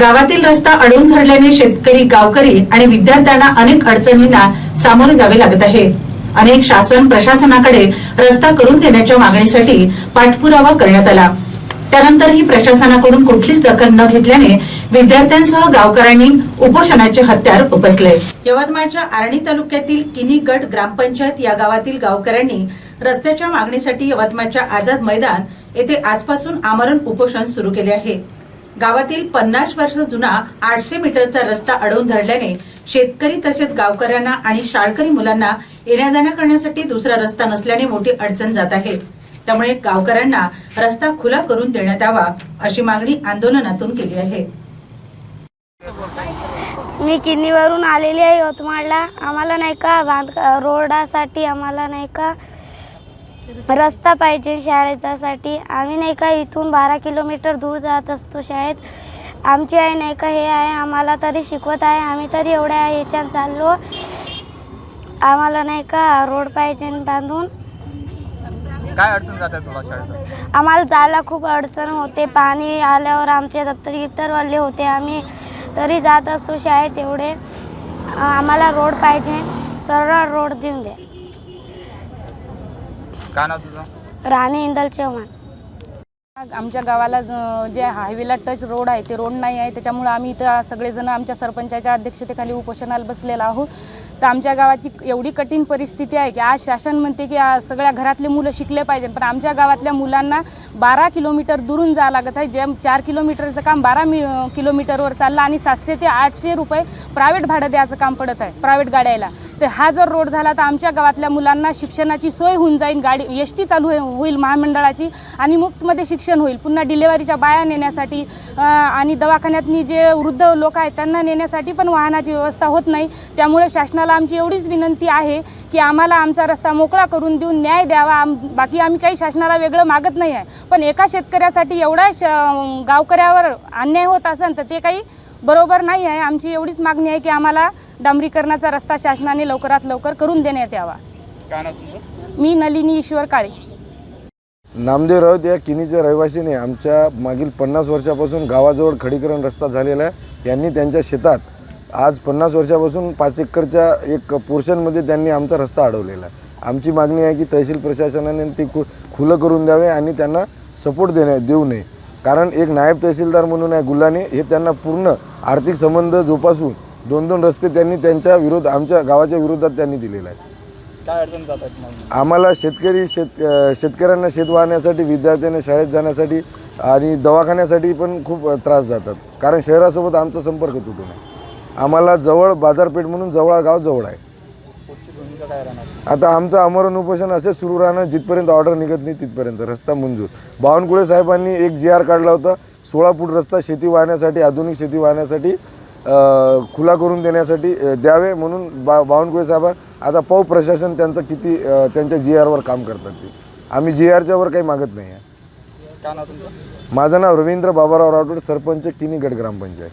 गावातील रस्ता अडवून धरल्याने शेतकरी गावकरी आणि विद्यार्थ्यांना अनेक अडचणींना सामोरे जावे लागत आहे. अनेक शासन प्रशासनाकडे रस्ता करून देण्याच्या मागणीसाठी पाठपुरावा करण्यात आला. त्यानंतरही प्रशासनाकडून कुठलीच दखल न घेतल्याने विद्यार्थ्यांसह गावकऱ्यांनी उपोषणाचे हत्यार उपसले. यवतमाळच्या आर्णी तालुक्यातील किनी गट ग्रामपंचायत या गावातील गावकऱ्यांनी रस्त्याच्या मागणीसाठी यवतमाळच्या आझाद मैदान येथे आजपासून आमरण उपोषण सुरू केले आहे. गावातील पन्नास वर्ष जुना आठशे मीटरचा रस्ता अडवून धरल्याने शेतकरी तसेच गावकऱ्यांना आणि शाळकरी मुलांना येण्या जाण्या करण्यासाठी दुसरा रस्ता नसल्याने मोठी अडचण जात आहे. त्यामुळे गावकऱ्यांना रस्ता खुला करून देण्यात यावा अशी मागणी आंदोलनातून केली आहे. मी किन्नीवरून आलेली आहे यवतमाळला. आम्हाला नाही का बांध रोडासाठी आम्हाला नाही का रस्ता पाहिजे शाळेच्यासाठी. आम्ही नाही का इथून बारा किलोमीटर दूर जात असतो शाळेत. आमची आई नाही का हे आहे आम्हाला तरी शिकवत आहे. आम्ही तरी एवढ्या ह्याच्यात चाललो. आम्हाला नाही का रोड पाहिजे बांधून. काय अडचण जात आहे तुला शाळेत? आम्हाला जायला खूप अडचण होते. पाणी आल्यावर आमचे दप्तर गिप्तर वाढले होते. आम्ही तरी जात असतो शाळेत एवढे. आम्हाला रोड पाहिजे. सरळ रोड देऊन द्या. काय नाव तुझं? राणी इंदल चव्हाण आमच्या गावाला ज- जे हायवेला टच रोड आहे ते रोड नाही आहे त्याच्यामुळे आम्ही इथं सगळेजण आमच्या सरपंचाच्या अध्यक्षतेखाली उपोषणाला बसलेलो आहोत. तर आमच्या गावाची एवढी कठीण परिस्थिती आहे की आज शासन म्हणते की सगळ्या घरातले मुलं शिकले पाहिजे. पण आमच्या गावातल्या मुलांना बारा किलोमीटर दुरून जावं लागत आहे. जे चार किलोमीटरचं काम बारा मी किलोमीटरवर चाललं आणि सातशे ते आठशे रुपये प्रायव्हेट भाडं द्यायचं काम पडत आहे प्रायव्हेट गाड्याला. तर हा जर रोड झाला तर आमच्या गावातल्या मुलांना शिक्षणाची सोय होऊन जाईल गाडी एस टी चालू होईल महामंडळाची आणि मुफ्तमध्ये शिक्षण होईल. पुन्हा डिलेवरीच्या बाया नेण्यासाठी आणि दवाखान्यातनी जे वृद्ध लोक आहेत त्यांना नेण्यासाठी पण वाहनाची व्यवस्था होत नाही. त्यामुळे शासनाला आमची एवढीच विनंती आहे की आम्हाला आमचा रस्ता मोकळा करून देऊन न्याय द्यावा. आम बाकी आम्ही काही शासनाला वेगळं मागत नाही आहे. पण एका शेतकऱ्यासाठी एवढा श गावकऱ्यावर अन्याय होत असेल तर ते काही बरोबर नाही आहे. आमची एवढीच मागणी आहे की आम्हाला डांबरीकरणाचा रस्ता शासनाने लवकरात लवकर करून देण्यात यावा. मी नलिनी ईश्वर काळे. नामदेव राऊत या किनीच्या रहिवासीने आमच्या मागील पन्नास वर्षापासून गावाजवळ खडीकरण रस्ता झालेला आहे. यांनी त्यांच्या शेतात आज पन्नास वर्षापासून पाच एकरच्या एक पोर्शनमध्ये त्यांनी आमचा रस्ता अडवलेला आहे. आमची मागणी आहे की तहसील प्रशासनाने ती खु खुलं करून द्यावे आणि त्यांना सपोर्ट देण्या देऊ नये. कारण एक नायब तहसीलदार म्हणून आहे गुल्हाने हे त्यांना पूर्ण आर्थिक संबंध जोपासून दोन दोन रस्ते त्यांनी त्यांच्या विरोध आमच्या गावाच्या विरोधात त्यांनी दिलेला आहे. काय अडचण आम्हाला शेतकरी शेत शेतकऱ्यांना शेत वाहण्यासाठी विद्यार्थ्यांना शाळेत जाण्यासाठी आणि दवाखान्यासाठी पण खूप त्रास जातात. कारण शहरासोबत आमचा संपर्क तुटून आहे. आम्हाला जवळ बाजारपेठ म्हणून जवळ गाव जवळ आहे. आता आमचं आमरण उपोषण असे सुरू राहणार जिथपर्यंत ऑर्डर निघत नाही तिथपर्यंत. रस्ता मंजूर. बावनकुळे साहेबांनी एक जी आर काढला होता. सोळा फूट रस्ता शेती वाहण्यासाठी आधुनिक शेती वाहण्यासाठी खुला करून देण्यासाठी द्यावे म्हणून बा बावनकुळे साहेब आता पाऊ प्रशासन त्यांचं किती त्यांच्या जी आरवर काम करतात ते. आम्ही जी आरच्या वर काही मागत नाही आहे. माझं नाव रवींद्र बाबाराव राठोड सरपंच किनी गट ग्रामपंचायत.